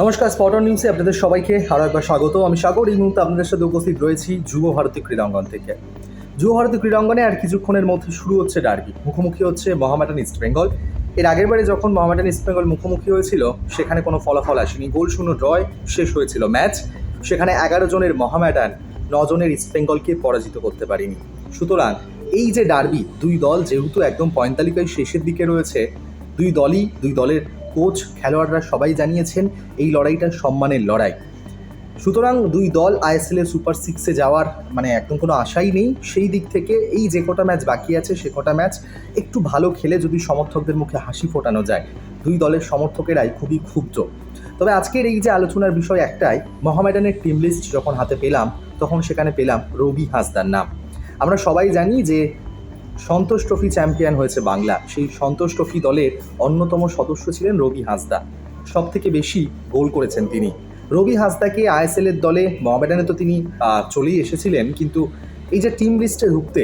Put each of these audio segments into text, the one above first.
নমস্কার স্পটন নিউজে আপনাদের সবাইকে আরও একবার স্বাগত। আমি সাগর, এই মুহূর্তে আপনাদের সাথে উপস্থিত রয়েছি যুব ভারতী ক্রীড়াঙ্গন থেকে। যুব ভারতী ক্রীড়াঙ্গনে আর কিছুক্ষণের মধ্যে শুরু হচ্ছে ডার্বি মুখোমুখি হচ্ছে মহামেডান ইস্ট বেঙ্গল। এর আগের বারে যখন মহামেডান ইস্ট বেঙ্গল মুখোমুখি হয়েছিল, সেখানে কোনো ফলাফল আসেনি। গোল শূন্য, ড্রয় শেষ হয়েছিল ম্যাচ। সেখানে এগারো জনের মহামেডান নজনের ইস্ট বেঙ্গলকে পরাজিত করতে পারেনি। সুতরাং এই যে ডার্বি দুই দল যেহেতু একদম পয়েন্ট তালিকায় শেষের দিকে রয়েছে, দুই দলই, দুই দলের কোচ, খেলোয়াড়রা সবাই জানিয়েছেন এই লড়াইটা সম্মানের লড়াই। সুতরাং দুই দল আইএসএল এর সুপার সিক্সে যাওয়ার মানে একদম কোনো আশাই নেই। সেই দিক থেকে এই যে কটা ম্যাচ বাকি আছে, সে কটা ম্যাচ একটু ভালো খেলে যদি সমর্থকদের মুখে হাসি ফোটানো যায়। দুই দলের সমর্থকেরাই খুবই ক্ষুব্ধ। তবে আজকের এই যে আলোচনার বিষয় একটাই, মহামেডানের টিম লিস্ট যখন হাতে পেলাম, তখন সেখানে পেলাম রবি হাসদার নাম। আমরা সবাই জানি যে সন্তোষ ট্রফি চ্যাম্পিয়ন হয়েছে বাংলা। সেই সন্তোষ ট্রফি দলের অন্যতম সদস্য ছিলেন রবি হাসদা। সব থেকে বেশি গোল করেছেন তিনি। রবি হাসদাকে আইএসএল এর দলে মহামেডানে তো তিনি চলেই এসেছিলেন, কিন্তু এই যে টিম লিস্টে ঢুকতে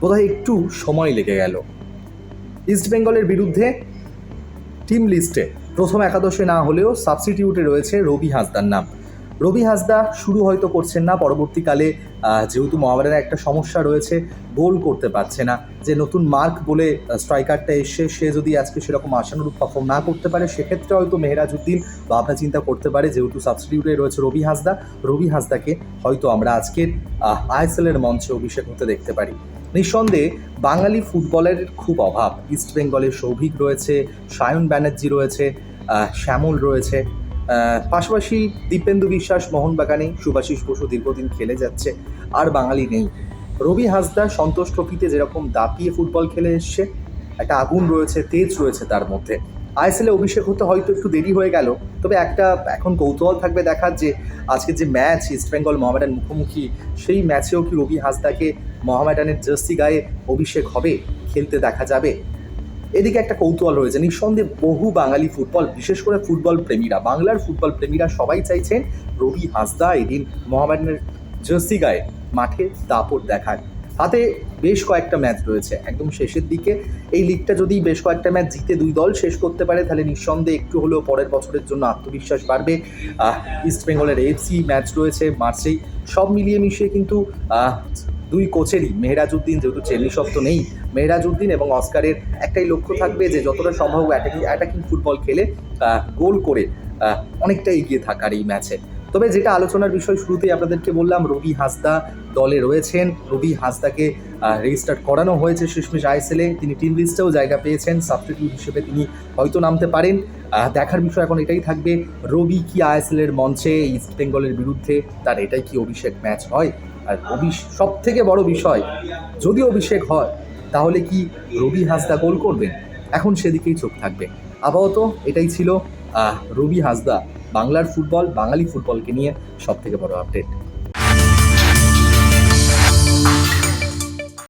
বোধহয় একটু সময় লেগে গেল। ইস্ট বেঙ্গলের বিরুদ্ধে টিম লিস্টে প্রথম একাদশে না হলেও সাবস্টিটিউটে রয়েছে রবি হাসদার নাম। রবি হাসদা, শুরু হয়তো করছেন না, পরবর্তীকালে যেহেতু মহামেডানের একটা সমস্যা রয়েছে, গোল করতে পারছে না। যে নতুন মার্ক বলে স্ট্রাইকারটা এসে, সে যদি আজকে সেরকম আশানুরূপ পারফর্ম না করতে পারে, সেক্ষেত্রে হয়তো মেহরাজউদ্দিন ভাবনা চিন্তা করতে পারে, যেহেতু সাবস্টিটিউটে রয়েছে রবি হাসদা। রবি হাসদাকে হয়তো আমরা আজকের আইএসএল এর মঞ্চে অভিষেক হতে দেখতে পারি। নিঃসন্দেহে, বাঙালি ফুটবলের খুব অভাব। ইস্ট বেঙ্গলের সৌভিক রয়েছে, সায়ন ব্যানার্জি রয়েছে শ্যামল রয়েছে। পাশাপাশি দীপেন্দু বিশ্বাস মোহনবাগানে সুভাষিস বসু দীর্ঘদিন খেলে যাচ্ছে, আর বাঙালি নেই। রবি হাসদা সন্তোষ ট্রফিতে যেরকম দাপিয়ে ফুটবল খেলে এসছে, একটা আগুন রয়েছে, তেজ রয়েছে তার মধ্যে। আইএসএলে অভিষেক হতে হয়তো একটু দেরি হয়ে গেল, তবে একটা এখন কৌতূহল থাকবে দেখার যে আজকে যে ম্যাচ ইস্ট বেঙ্গল মুখোমুখি, সেই ম্যাচেও কি রবি হাসদাকে মোহামেডানের জার্সি গায়ে অভিষেক হবে, খেলতে দেখা যাবে? এদিকে একটা কৌতূহল রয়েছে। নিঃসন্দেহে বহু বাঙালি ফুটবল বিশেষ করে ফুটবল প্রেমীরা বাংলার ফুটবল প্রেমীরা সবাই চাইছেন রবি হাসদা এদিন মোহামেডানের জার্সি গায়ে মাঠে দাপট দেখায় হাতে বেশ কয়েকটা ম্যাচ রয়েছে একদম শেষের দিকে। এই লিগটা যদি বেশ কয়েকটা ম্যাচ জিতে দুই দল শেষ করতে পারে তাহলে নিঃসন্দেহে একটু হলেও পরের বছরের জন্য আত্মবিশ্বাস বাড়বে। আহ, ইস্ট বেঙ্গলের এফসি ম্যাচ রয়েছে মার্চেই। সব মিলিয়ে মিশিয়ে কিন্তু দুই কোচেরই, মেহরাজউদ্দিন যেহেতু চেন্নি শব্দ নেই, মেহরাজউদ্দিন এবং অস্কারের একটাই লক্ষ্য থাকবে যে যতটা সম্ভব অ্যাটাকিং অ্যাটাকিং ফুটবল খেলে গোল করে অনেকটা এগিয়ে থাকার এই ম্যাচে। তবে যেটা আলোচনার বিষয়, শুরুতেই আপনাদেরকে বললাম, রবি হাসদা দলে রয়েছেন। রবি হাসদাকে রেজিস্টার্ড করানো হয়েছে শেষমেশ আইএসএলে তিনি টিম লিস্টেও জায়গা পেয়েছেন। সাবস্টিটিউট হিসেবে তিনি হয়তো নামতে পারেন। দেখার বিষয় এখন এটাই থাকবে, রবি কি আইএসএল এর মঞ্চে ইস্ট বেঙ্গলের বিরুদ্ধে, তার এটাই কি অভিষেক ম্যাচ হয়? আর সব থেকে বড় বিষয়, যদি অভিষেক হয়, তাহলে কি রবি হাসদা গোল করবেন? এখন সেদিকেই চোখ থাকবে। আপাতত এটাই ছিল রবি হাসদা, বাংলার ফুটবল, বাঙালি ফুটবলকে নিয়ে সব থেকে বড় আপডেট